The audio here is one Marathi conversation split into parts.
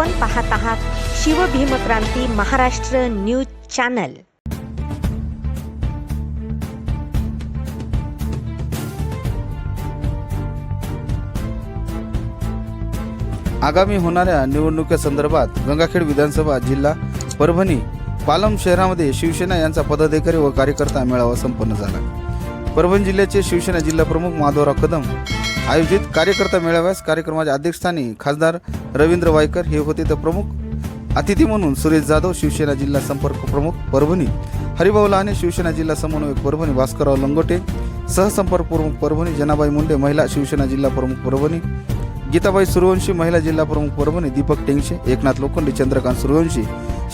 आपण पाहत आहात शिवभीमक्रांती महाराष्ट्र न्यूज चॅनल. आगामी होणाऱ्या निवडणुकीसंदर्भात गंगाखेड विधानसभा जिल्हा परभणी पालम शहरामध्ये शिवसेना यांचा पदाधिकारी व कार्यकर्ता मेळावा संपन्न झाला. परभणी जिल्ह्याचे शिवसेना जिल्हा प्रमुख माधवराव कदम आयोजित कार्यकर्ता मेळाव्यास कार्यक्रमाच्या अध्यक्षस्थानी खासदार रवींद्र वायकर हे होते. तर प्रमुख अतिथी म्हणून सुरेश जाधव शिवसेना जिल्हा संपर्क प्रमुख परभणी हरिभाऊ लहाने शिवसेना जिल्हा समन्वयक परभणी भास्करराव लंगोटे सहसंपर्क प्रमुख परभणी जनाबाई मुंडे महिला शिवसेना जिल्हा प्रमुख परभणी गीताबाई सूर्यवंशी महिला जिल्हा प्रमुख परभणी दीपक टेंगशे एकनाथ लोखंडे चंद्रकांत सूर्यवंशी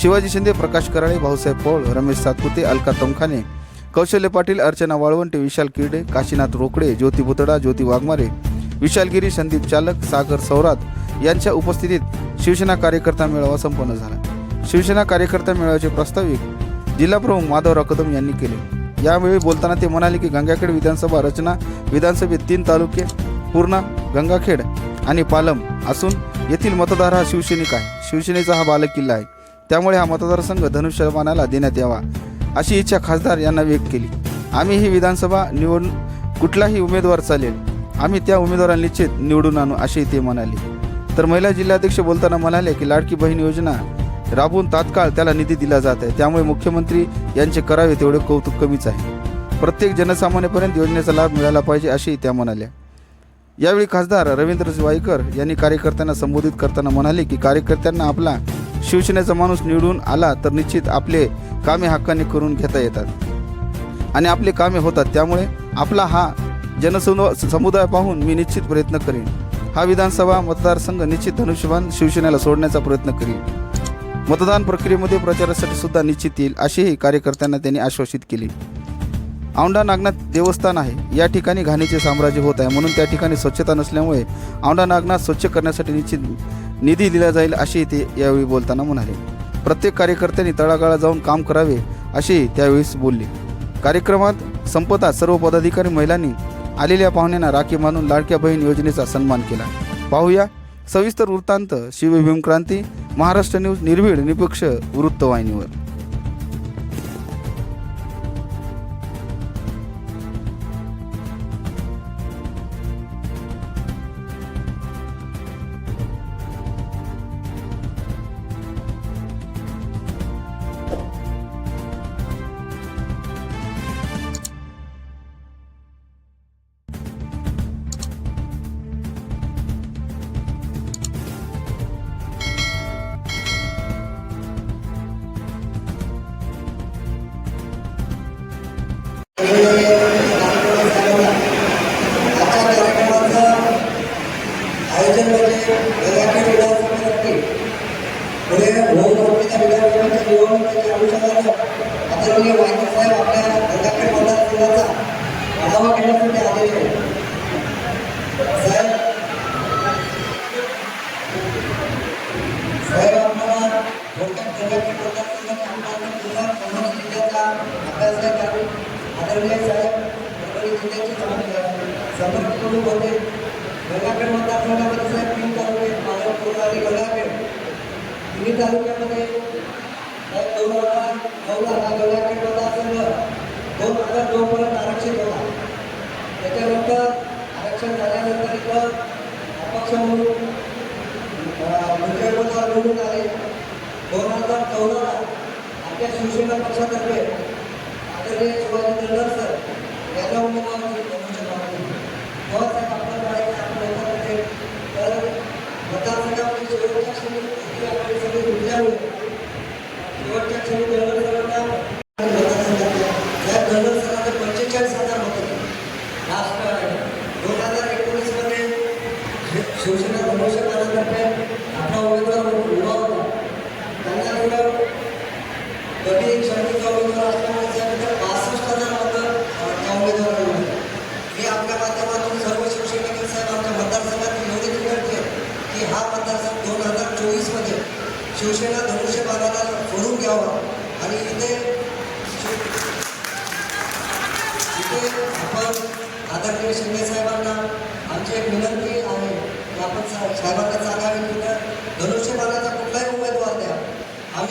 शिवाजी शिंदे प्रकाश कराळे भाऊसाहेब पौळ रमेश सातपुते अलका तमखाने कौशल्य पाटील अर्चना वाळवंटे विशाल किर्डे काशीनाथ रोकडे ज्योती भुतडा ज्योती वाघमारे विशालगिरी संदीप चालक सागर सौरात यांच्या उपस्थितीत शिवसेना कार्यकर्ता मेळावा संपन्न झाला. शिवसेना कार्यकर्ता मेळाव्याचे प्रास्ताविक जिल्हाप्रमुख माधवराव कदम यांनी केले. यावेळी बोलताना ते म्हणाले की गंगाखेड विधानसभा रचना विधानसभेत तीन तालुके पूर्णा गंगाखेड आणि पालम असून येथील मतदार हा शिवसैनिक आहे. शिवसेनेचा हा बालेकिल्ला आहे. त्यामुळे हा मतदारसंघ धनुष्यबाणाला देण्यात यावा अशी इच्छा खासदार यांना व्यक्त केली. आम्ही ही विधानसभा निवडून कुठलाही उमेदवार चालेल आम्ही त्या उमेदवाराला निश्चित निवडून आणू असे ते म्हणाले. तर महिला जिल्हाध्यक्ष बोलताना म्हणाले की लाडकी बहीण योजना राबवून तात्काळ त्याला निधी दिला जात आहे. त्यामुळे मुख्यमंत्री यांचे करावे तेवढे कौतुक कमीच आहे. प्रत्येक जनसामान्यपर्यंत योजनेचा लाभ मिळाला पाहिजे असेही त्या म्हणाल्या. यावेळी खासदार रवींद्र वाईकर यांनी कार्यकर्त्यांना संबोधित करताना म्हणाले की कार्यकर्त्यांना आपला शिवसेनेचा माणूस निवडून आला तर निश्चित आपले कामे हक्काने करून घेता येतात. आणि आपले कामे होतात. त्यामुळे आपला हा जनसमु समुदाय पाहून मी निश्चित प्रयत्न करीन. हा विधानसभा मतदारसंघ निश्चित धनुष्यबाण शिवसेनेला सोडण्याचा प्रयत्न करीन. मतदान प्रक्रियेमध्ये प्रचारासाठी सुद्धा निश्चित येईल असेही कार्यकर्त्यांना त्यांनी आश्वासित केले. औंढा नागनाथ देवस्थान आहे. या ठिकाणी घाणीचे साम्राज्य होत आहे. म्हणून त्या ठिकाणी स्वच्छता नसल्यामुळे औंढा नागनाथ स्वच्छ करण्यासाठी निश्चित निधी दिला जाईल असेही ते यावेळी बोलताना म्हणाले. प्रत्येक कार्यकर्त्यांनी तळागाळा जाऊन काम करावे असेही त्यावेळेस बोलले. कार्यक्रमात संपता सर्व पदाधिकारी महिलांनी आलेल्या पाहुण्यांना राखी बांधून लाडक्या बहीण योजनेचा सन्मान केला. पाहूया सविस्तर वृत्तांत शिवभीमक्रांती महाराष्ट्र न्यूज निर्भीड निपक्ष वृत्तवाहिनीवर. आजच्या कार्यक्रमाचं आयोजन म्हणजे गंगाखेड विधानसभेसाठी पुढे होत विधानसभेच्या निवडणुकीच्या अनुषंगानं आदरणीय साहेब आपल्या गंगाखेड मतदारसंघाचा आढावा घेण्यासाठी आलेले आहेत साहेब साहेब आपल्याला थोडक्यात गंगाखेड मतदारसंघाच्या आमदार अभ्यास काय आदरणीय साहेब परभणी जिल्ह्याचे समर्थ प्रमुख होते गंगाखेड मतदारसंघामध्ये साहेब तीन तालुके माधवपूर आणि गंगाखेड तिन्ही तालुक्यामध्ये साहेब दोन हजार नऊला हा गंगाखेड मतदारसंघ दोन हजार नऊपर्यंत आरक्षित होता त्याच्यानंतर आरक्षण झाल्यानंतर इथं अपक्ष म्हणून दुसरे उमेदवार निवडून आले दोन हजार चौदाला आपल्या शिवसेना पक्षातर्फे आदरणीय शिवाजी सर यांना उमेदवार म्हणून तर मतदारसंघामध्ये शेवटच्या क्षणी आपली सगळी उरल्यामुळे शेवटच्या क्षणी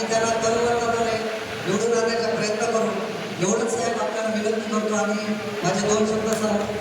त्यांना तरुवर्गामध्ये निवडून आणण्याचा प्रयत्न करू एवढंच साहेब आपल्याला विनंती करतो आणि माझे दोन शब्द सांगतो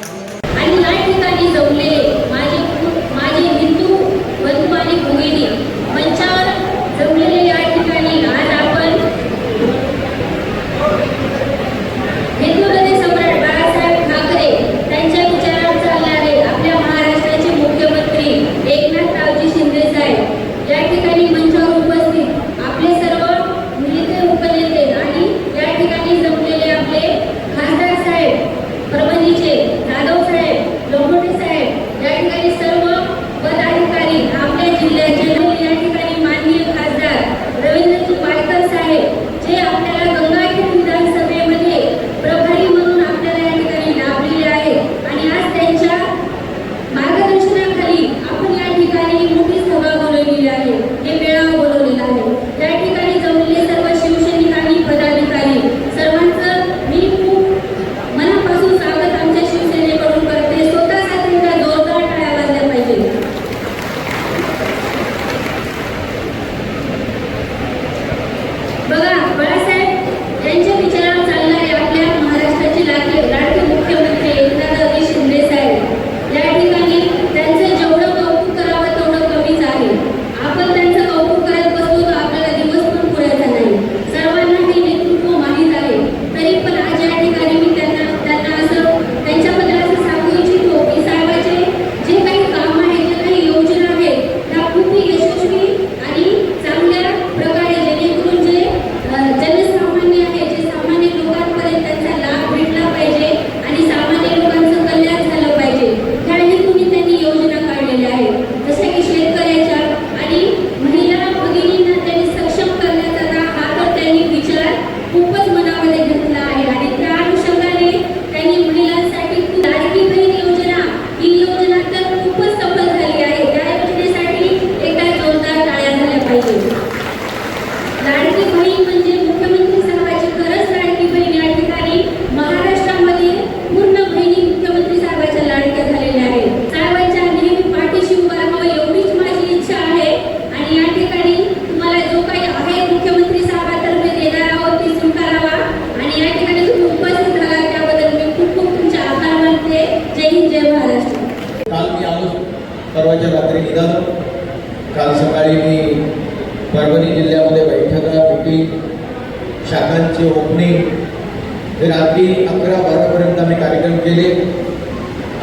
कार्यक्रम केले.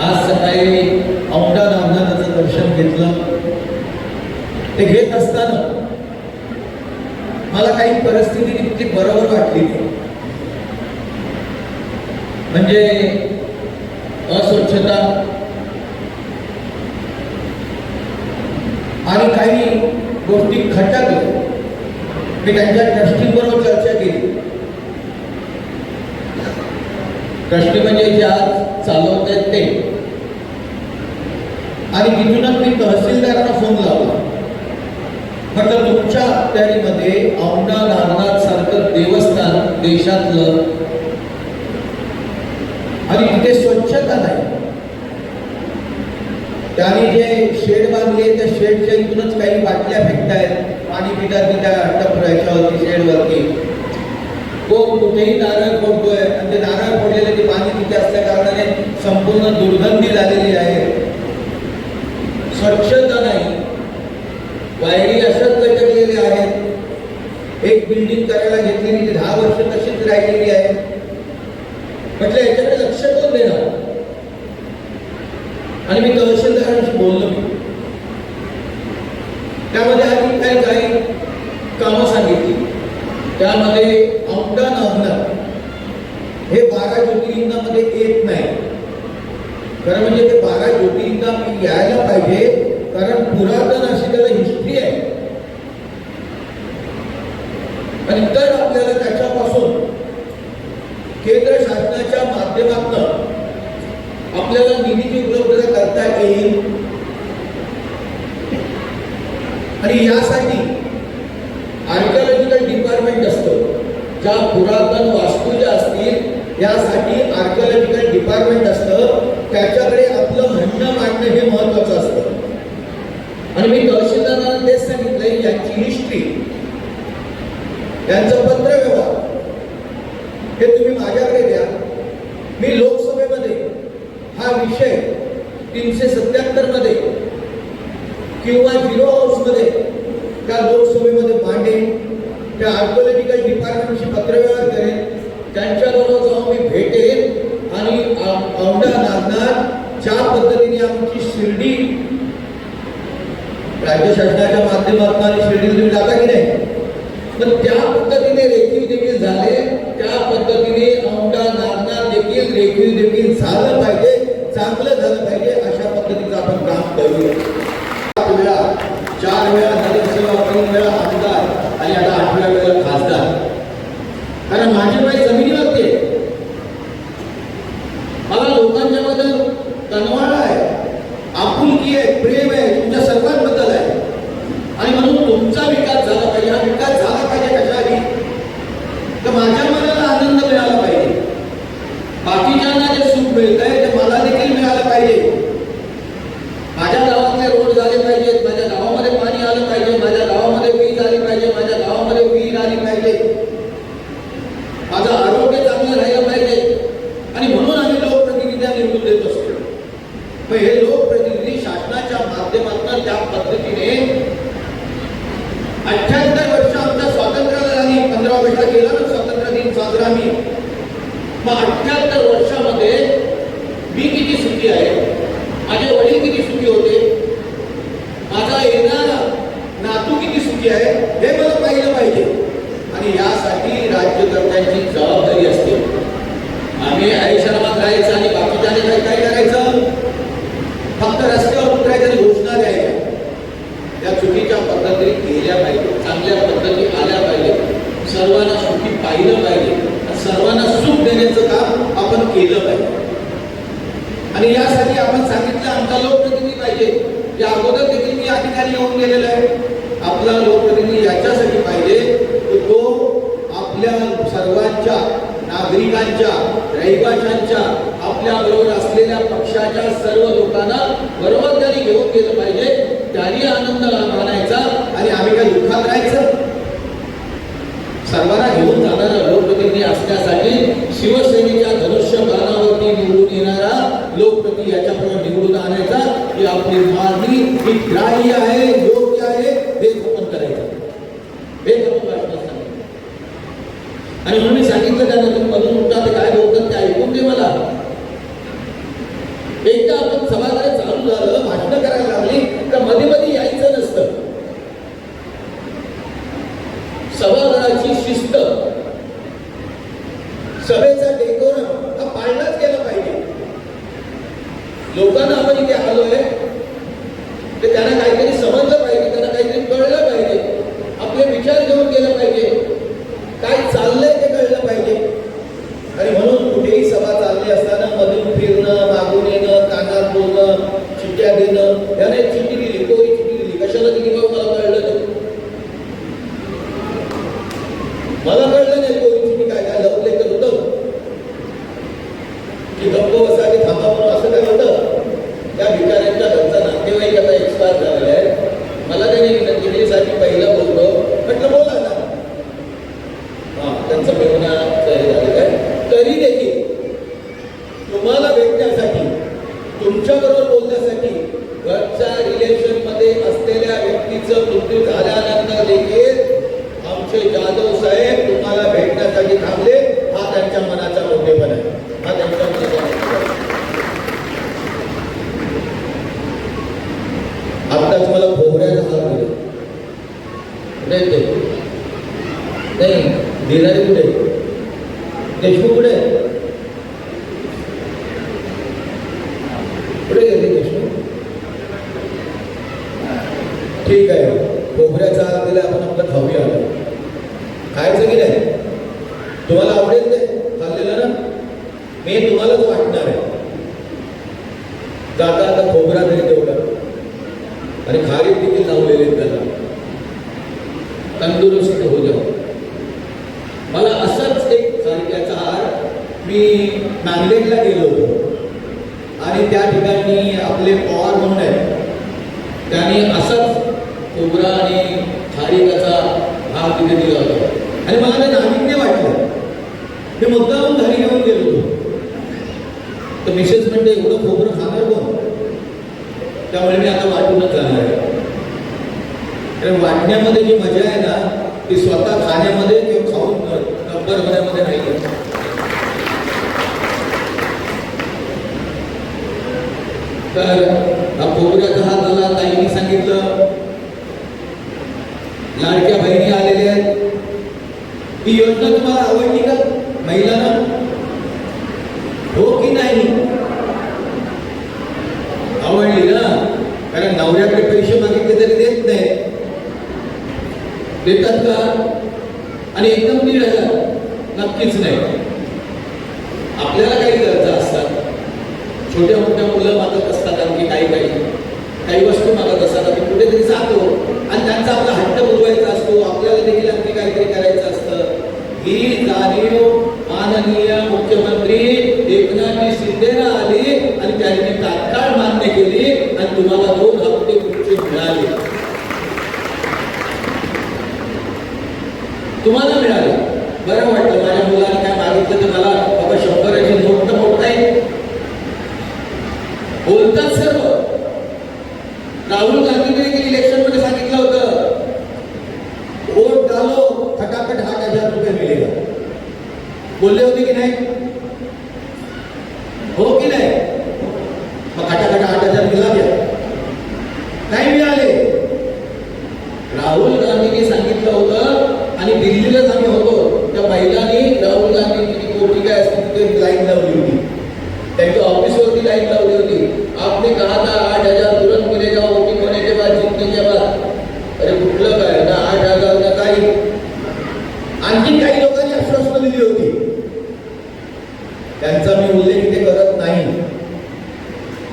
आज सकाळी औंढा नागनाथाचं दर्शन घेतलं. ते घेत असताना मला काही परिस्थिती इतकी बरोबर वाटली म्हणजे अस्वच्छता आणि काही गोष्टी खटकल्या. मी त्यांच्या ट्रस्टींबरोबर चर्चा केली. प्रश्न म्हणजे जे आज चालवत आहेत ते. आणि तिथूनच मी तहसीलदारांना फोन लावला. फक्त तुमच्या अखत्यारीमध्ये औंढा नागनाथ सारखं देवस्थान देशातलं आणि तिथे स्वच्छता नाही. त्याने जे शेड बांधले त्या शेडच्या इथूनच काही बाटल्या फेकतायत. पाणी पितात त्या टपऱ्याच्या शेडवरती. तो कुठेही नारळ फोडतोय. आणि ते नारळ फोडलेले ते पाणी तिथे असल्या कारणाने संपूर्ण दुर्गंधी झालेली आहे. स्वच्छता नाही. वायरी अशाच लटकलेल्या आहेत एक बिल्डिंग करायला घेतलेली ती दहा वर्ष तशीच राहिलेली आहे. म्हटलं याच्याकडे लक्ष कोण देणार? आणि मी तहसीलदारांशी बोललो. त्यामध्ये आधी काही काही कामं सांगितली. त्यामध्ये औंढा नागनाथ हे बारा ज्योतिर्लिंगामध्ये येत नाही. खरं म्हणजे ते बारा ज्योतिर्लिंगा यायला पाहिजे कारण पुरातन अशी त्याला हिस्ट्री आहे. आणि तर आपल्याला त्याच्यापासून केंद्र शासनाच्या माध्यमातन आपल्याला निधीची उपलब्धता करता येईल. आणि या पुरातन वास्तू ज्या असतील यासाठी आर्किओलॉजिकल डिपार्टमेंट असतं. त्याच्याकडे आपलं म्हणणं मांडणं हे महत्वाचं असतं. आणि मी तहसीलदारांना तेच सांगितलंय यांची हिस्ट्री पत्र पत्रव्यवहार हे तुम्ही माझ्याकडे द्या. मी लोकसभेमध्ये हा विषय तीनशे सत्याहत्तरमध्ये किंवा झिरो हाऊसमध्ये त्या लोकसभेमध्ये मांडेन. त्या आर्कोलॉजिकल डिपार्टमेंटशी पत्रव्यवहार करेन. त्यांच्याबरोबर जाऊन मी भेटेन आणि औंढा नागनाथ ज्या पद्धतीने आमची शिर्डी राज्य शासनाच्या माध्यमातून आणि शिर्डी तुम्ही जाता की नाही? पण त्या पद्धतीने रेखीव देखील झाले. त्या पद्धतीने औंढा नागनाथ देखील रेखीव देखील झालं पाहिजे चांगलं झालं पाहिजे अशा पद्धतीचं आपण काम करूया सात वेळा चार वेळा नगरसेवक तीन वेळा आमदार आणि आता आठव्या वेळेला खासदार कारण माझी बाई जमिनीवरती आहे मला लोकांच्या बद्दल तनवाडा आहे आपुलकी आहे प्रेम आहे तुमच्या सर्वांबद्दल आहे आणि म्हणून तुमचा विकास झाला पाहिजे हा विकास झाला पाहिजे कशासाठी तर माझ्या मनाला आनंद मिळाला पाहिजे बाकीच्यांना जे सुख मिळत आहे ते मला देखील मिळालं पाहिजे माझ्या गावातले रोड झाले पाहिजेत माझ्या गावामध्ये पाणी आलं पाहिजे माझ्या गावामध्ये वीज आली पाहिजे माझ्या गावामध्ये वीज आली पाहिजे माझं आरोग्य चांगलं राहिलं पाहिजे आणि म्हणून आम्ही लोकप्रतिनिधी निवडून देत असतो मग हे लोकप्रतिनिधी शासनाच्या माध्यमातून त्या पद्धतीने अठ्याहत्तर वर्ष आमच्या स्वातंत्र्याला झाली पंधरा ऑगस्टला केला ना स्वातंत्र्य दिन साजरा मी. मग अठ्याहत्तर वर्षामध्ये मी किती सुखी आहे? माझे वडील किती सुखी होते? माझा येणारा नातू किती सुखी आहे? हे मला पाहिलं पाहिजे. आणि यासाठी राज्यकर्त्यांची जबाबदारी असते. आम्ही आयुष्यात राहायचं आणि बाकीच्या काय काय रस्त्यावर घोषणा द्यायच्या. त्या चुकीच्या पद्धती केल्या पाहिजे चांगल्या पद्धती आल्या पाहिजे. सर्वांना सुखी पाहिलं पाहिजे. सर्वांना सुख देण्याचं काम आपण केलं पाहिजे. आणि यासाठी आपण सांगितलं आमचा लोकप्रतिनिधी पाहिजे. या अगोदर देखील मी या ठिकाणी येऊन गेलेलो आहे. आपला लोकप्रतिनिधी याच्यासाठी पाहिजे की तो आपल्या सर्वांच्या नागरिकांच्या रहिवाशांच्या आपल्या बरोबर असलेल्या पक्षाच्या सर्व लोकांना बरोबर त्यांनी घेऊन गेलं पाहिजे. त्यांनी आनंद मानायचा आणि आम्ही काय दुःखात राहायचं. सर्वांना घेऊन जाणारा लोकप्रतिनिधी असण्यासाठी शिवसेनेच्या धनुष्य बाणावरती निवडून येणारा लोकप्रतिनिधी याच्यापुढे निवडून आणायचा. ही आपली मागणी ही ग्राह्य आहे योग्य आहे हे गोपन करायचं. हे आणि म्हणून मी सांगितलं त्यांना ते मला. एकदा आपण सभागृह चालू झालं भाषण करायला लागली तर मध्ये मध्ये यायचं नसतं. सभागृहाची शिस्त. सभेत डेकोरम हा पाळलाच गेला पाहिजे लोकांना आपण इथे आलोय ते त्यांना काहीतरी समजलं पाहिजे त्यांना काहीतरी कळलं पाहिजे आपले विचार घेऊन गेलं पाहिजे काय चाललंय ते कळलं पाहिजे आणि म्हणून कुठेही सभा चालली असताना मधून फिरणं मागून येणं कानात बोलणं चिठ्ठ्या देणं याने चिठ्ठी दिली कोणी चिठ्ठी दिली कशाला दिली बाबा मला कळलं नाही मला कळलं नाही कोणी चिठ्ठी काय काय लपले तर होतं की गप्प बसा की थांबा म्हणून असं काय होतं त्या भिकाऱ्यांच्या घरचा नातेवाईक आता एक्सपायर झालेला आहे मला त्यांनी विनंती केली साठी पहिलं बोलतो म्हटलं बोला ना हा त्यांचं मेहनाचं हे झालेलं आहे तरी देखील तुम्हाला भेटण्यासाठी तुमच्याबरोबर बोलण्यासाठी घरच्या रिलेशनमध्ये असलेल्या व्यक्तीचं मृत्यू झाल्यानंतर देखील आमचे जाधव साहेब तुम्हाला भेटण्यासाठी थांबले हा त्यांच्या मनाचा मोठेपण आहे हा त्यांच्या मनाचा मोठेपण आहे. आत्ताच मला भोवऱ्याचा हात दिला कुठे आहेत ते नाही कुठे? देशमुख कुठे? कुठे गेले देशमुख? ठीक आहे. कोबऱ्याचा हात दिला आपण आपलं खाऊया खायचं की नाही? तुम्हाला आवडेल ते खाल्लेलं ना मी तुम्हालाच वाटणार आहे जाता आता खोबरा तरी तेवढा आणि खारीक देखील लावलेले आहेत त्याला तंदुरुस्त होऊ द्या मला असंच एक खारिक्याचा हार मी नांदेडला गेलो होतो आणि त्या ठिकाणी आपले पवार म्हणून आहेत त्यांनी आणि तिथे दिलं होतं. आणि मला ते नाविन्य वाटलं. मी मुद्दाहून घरी घेऊन गेलो होतो. तर मिसेस म्हणते एवढं खोबरं खाणार कोण त्यामुळे मी आता वाटूनच जाणार आहे. कारण वाटण्यामध्ये जी मजा आहे ना ती स्वतः खाण्यामध्ये किंवा खाऊन नंबर होण्यामध्ये नाही तर हा खोबऱ्याचा हात झाला ताईने सांगितलं लाडक्या बहिणी आल्या ही योजना तुम्हाला आवडली का? महिलांना? हो की नाही? आवडली ना? कारण नवऱ्याकडे पैसे मागितले तरी देत नाही. देतात का? आणि एकदम निळ नक्कीच नाही. आपल्याला काही गरजा असतात. छोट्या मोठ्या मुलं मागत असतात आणखी काही काही. काही वस्तू मागत असतात. आपण कुठेतरी जातो आणि त्यांचा आपला हट्ट बुजवायचा असतो. आपल्याला देखील आणखी काहीतरी करायचं ही जाणीव माननीय मुख्यमंत्री एकनाथजी शिंदेला आली आणि त्यांनी तात्काळ मान्य केली आणि तुम्हाला दोन हप्ते पुढचे मिळाले तुम्हाला मिळाले बरं वाटलं माझ्या मुलाने काय मागितलं तर मला बाबा शंभराची नोट तर मोठा आहे बोलतात सर्व राहुल गांधी देखील इलेक्शनमध्ये सांगितलं होतं वोट डालो फटाफट आठ हजार रुपये मिळेगा बोलले होते की नाही हो की नाही मग खटाखट आठ हजार मिळाले नाही मिळाले राहुल गांधींनी सांगितलं होतं आणि दिल्लीलाच आम्ही होतो त्या महिलांनी राहुल गांधींची कोटी काय असते तिथे लाईन लावली होती त्यांच्या ऑफिसवरती लाईन लावली होती आपने कहा था आठ हजार तुरंत मिलेगा वोटिंग होने के बाद जीतने के बाद अरे कुठलं काय ना आठ हजार ना काही आणखी काही लोकांनी आश्वासनं दिली होती त्यांचा मी उल्लेख इथे करत नाही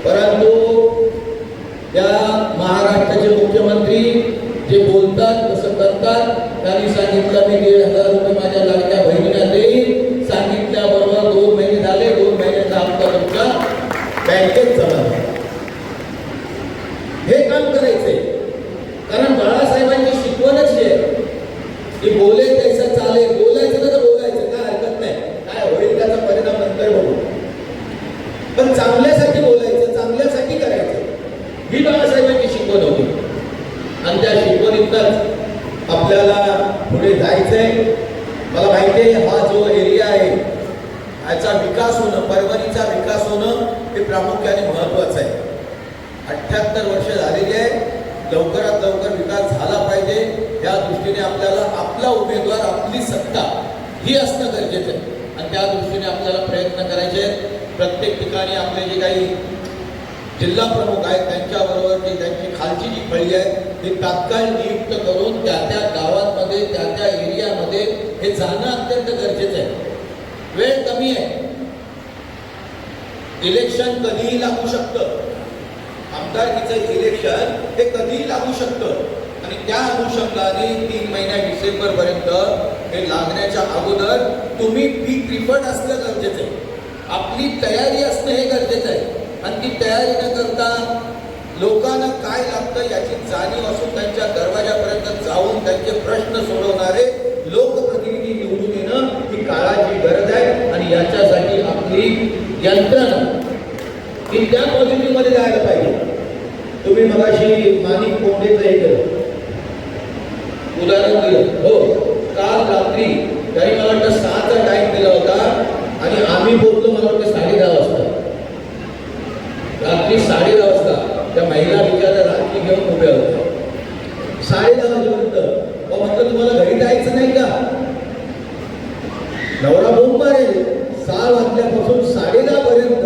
परंतु त्या महाराष्ट्राचे मुख्यमंत्री जे बोलतात तसं करतात त्यांनी सांगितलं मी दीड हजार रुपये माझ्या लाडक्या बहिणीला देईन सांगितल्याबरोबर दोन महिने झाले दोन महिन्याचा हप्ता तुमच्या बँकेत जमा झाला. हे काम करायचंय कारण बाळासाहेबांची शिकवणच ही आहे की बोले तैसा चाले बोलायचं ना तर बोलायचं काय हरकत नाही काय होईल त्याचा परिणाम नंतर बघू पण चांगल्यासाठी बोलायचं चांगल्यासाठी करायचं ही बाळासाहेबांची शिकवण होती आणि त्या शिकवणीतच आपल्याला पुढे जायचंय मला माहिती आहे हा जो एरिया आहे याचा विकास होणं परभणीचा विकास होणं हे प्रामुख्याने महत्वाचं आहे. अठ्ठ्याहत्तर वर्ष झालेली आहे. लवकरात लवकर विकास झाला पाहिजे. या दृष्टीने आपल्याला आपला उमेदवार आपली सत्ता ही असणं गरजेचं आहे. आणि त्या दृष्टीने आपल्याला प्रयत्न करायचे आहेत. प्रत्येक ठिकाणी आपले जे काही जिल्हा प्रमुख आहेत त्यांच्याबरोबर जी त्यांची खालची जी फळी आहे ती तात्काळ नियुक्त करून त्या त्या गावांमध्ये त्या त्या एरियामध्ये हे जाणं अत्यंत गरजेचं आहे. वेळ कमी आहे. इलेक्शन कधीही लागू शकतं. आमदारकीचं इलेक्शन हे कधीही लागू शकतं. आणि त्या अनुषंगाने तीन महिन्या डिसेंबर पर्यंत हे लागण्याच्या अगोदर तुम्ही पीक रिफंड असणं गरजेचं आहे. आपली तयारी असणं हे गरजेचं आहे. आणि ती तयारी न करता लोकांना काय लागतं याची जाणीव असून त्यांच्या दरवाजापर्यंत जाऊन त्यांचे प्रश्न सोडवणारे लोकप्रतिनिधी निवडून येणं ही काळाची गरज आहे. आणि याच्यासाठी आपली यंत्रणा. ही त्या पॉझिटिव्हमध्ये जायला पाहिजे. तुम्ही मगाशी मानिक कोंडेचं हे केलं. उदाहरण दिलं. हो काल रात्री त्यांनी मला वाटतं सहाचा टाइम दिला होता आणि आम्ही बोलतो मला वाटतं साडे दहा वाजता. रात्री साडे दहा वाजता त्या महिला बिचारा रात्री घेऊन उभ्या होत्या. साडे दहा वाजेपर्यंत. अहो म्हटलं तुम्हाला घरी जायचं नाही का? नवरा बोंब मारेल. सहा वाजल्यापासून साडे दहा पर्यंत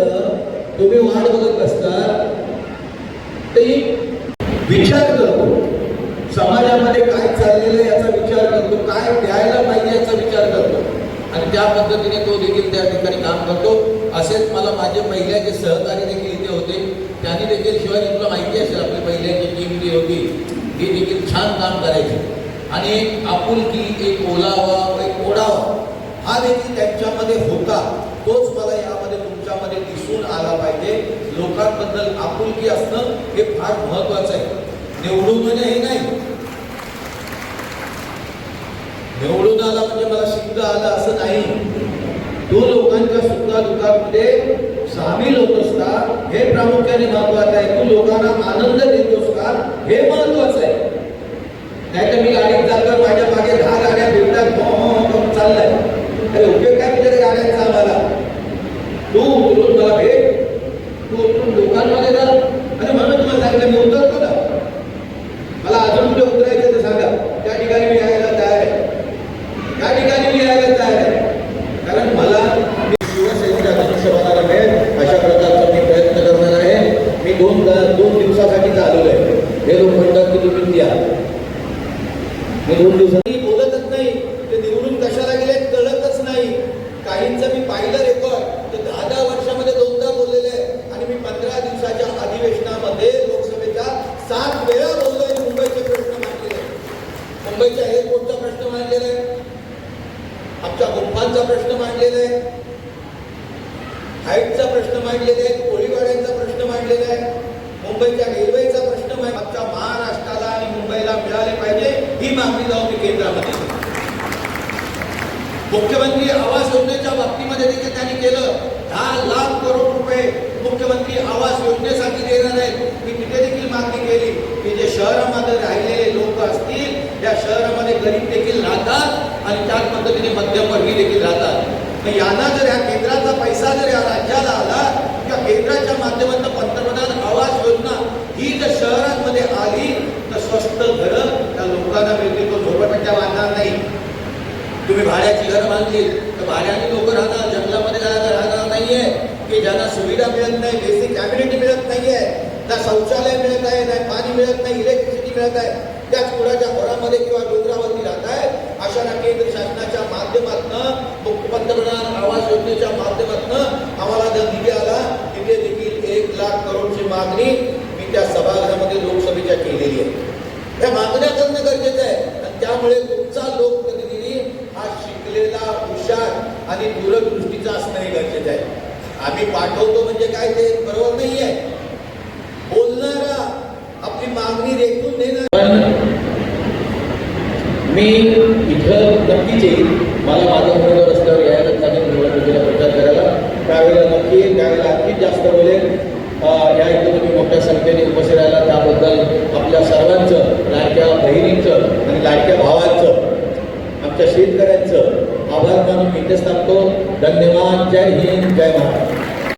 तुम्ही वाट बघत असता ते विचार करतो. समाजामध्ये काय चाललेलं आहे याचा विचार करतो. काय द्यायला पाहिजे याचा विचार करतो. आणि त्या पद्धतीने तो देखील त्या ठिकाणी काम करतो. असेच मला माझे पहिल्याचे सहकारी देखील इथे होते त्यांनी देखील शिवाजी तुला माहिती असेल आपली पहिल्याची टीम जी होती ती देखील छान काम करायची. आणि आपुलकी एक ओलावा एक ओढावा हा देखील त्यांच्यामध्ये होता. तोच मला यामध्ये तुमच्यामध्ये दिसून आला पाहिजे. लोकांबद्दल आपुलकी असणं हे फार महत्वाचं आहे. निवडून म्हणजे हे नाही. निवडून आला म्हणजे मला सिद्ध आलं असं नाही. तो लोकांच्या सुखा दुःखामध्ये सामील होतोस का हे प्रामुख्याने महत्वाचं आहे. तू लोकांना आनंद देतोस का हे महत्वाचं आहे. नाही तर मी गाडीत चालतो माझ्या मागे दहा गाड्या फिरतात हो, हो, हो, चाललंय. अरे उपयोग काय म्हणजे गाड्यांचा आम्हाला? तू उतरून मला भेट तू उतरून लोकांमध्ये जा. आणि म्हणून तुम्हाला सांगितलं मी उतरतो ना. मला अजून कुठे उतरायचं तर सांगा. त्या ठिकाणी मी यायला तयार आहे. त्या ठिकाणी मी यायला तयार आहे. कारण मला मी शिवसेनेच्या धनुष्यबाणाला मिळेल. अशा प्रकारचा मी प्रयत्न करणार आहे. मी दोन दोन दिवसासाठी चालू आहे हे लोक म्हणतात की तुम्ही द्या मी दोन दिवसात बोलतच नाही ते निवडून कशाला गेले कळतच नाही काहींचं मी पाहिलं रेकॉर्ड तर दहा दहा वर्षामध्ये दोनदा बोललेले आहे आणि मी पंधरा दिवसाच्या अधिवेशनामध्ये लोकसभेच्या सात वेळा बोललोय मुंबईचे प्रश्न मांडलेले आहे. मुंबईच्या एअरपोर्टचा प्रश्न मांडलेला आहे आमच्या गुंफांचा प्रश्न मांडलेला आहे हाईटचा प्रश्न मांडलेला आहे कोळीवाड्यांचा प्रश्न मांडलेला आहे मुंबईच्या रेल्वेचा प्रश्न मांड- आमच्या महाराष्ट्राला आणि मुंबईला मिळाले पाहिजे ही मागणी जाऊन मी केंद्रामध्ये केली. मुख्यमंत्री आवास योजनेच्या बाबतीमध्ये देखील त्यांनी केलं दहा लाख करोड रुपये मुख्यमंत्री आवास योजनेसाठी देणार आहेत मी तिथे देखील मागणी केली की जे शहरामध्ये राहिलेले लोक असतील त्या शहरामध्ये गरीब देखील राहतात आणि त्याच पद्धतीने मध्यमवर्गीय देखील राहतात. मग यांना जर या केंद्राचा पैसा जर या राज्याला आला त्या केंद्राच्या माध्यमातून पंतप्रधान आवास योजना ही जर शहरांमध्ये आली तर स्वस्त घरं त्या लोकांना मिळतील. तो झोपडपट्ट्या बांधणार नाही. तुम्ही भाड्याची घरं बांधली तर भाड्याने लोक राहणार जंगलामध्ये जायला राहणार नाहीये. की ज्यांना सुविधा मिळत नाही बेसिक कॅबिनेटी मिळत नाहीये. ना शौचालय मिळत आहे ना पाणी मिळत नाही इलेक्ट्रिसिटी मिळत आहे. त्याच कुडाच्या घरामध्ये किंवा डोंगरावरती राहत आहे. अशांना केंद्र शासनाच्या माध्यमातून पंतप्रधान आवास योजनेच्या माध्यमातून आम्हाला जर निधी आला तिथे देखील एक लाख करोडची मागणी मी त्या सभागृहामध्ये लोकसभेच्या केलेली आहे. त्या मागण्या करणं गरजेचं आहे. आणि त्यामुळे तुमचा लोकप्रतिनिधी हा शिकलेला हुशार आणि दूरदृष्टीचा असणंही गरजेचं आहे. आम्ही पाठवतो म्हणजे काय ते बरोबर नाही आहे बोलणारा आपली मागणी रेखून देणार मी इथं नक्कीच येईल मला माझ्या उमेदवार रस्त्यावर यायला लागेल निवडणुकीला प्रचार करायला. त्यावेळेला नक्की येईल त्यावेळेला आणखी जास्त बोलेल या इथं तुम्ही मोठ्या संख्येने उपस्थित राहिला. त्याबद्दल आपल्या सर्वांचं लाडक्या बहिणींचं आणि लाडक्या भावांचं आमच्या शेतकऱ्यांचं आभार मानून इथेच थांबतो. धन्यवाद. जय हिंद. जय महाराष्ट्र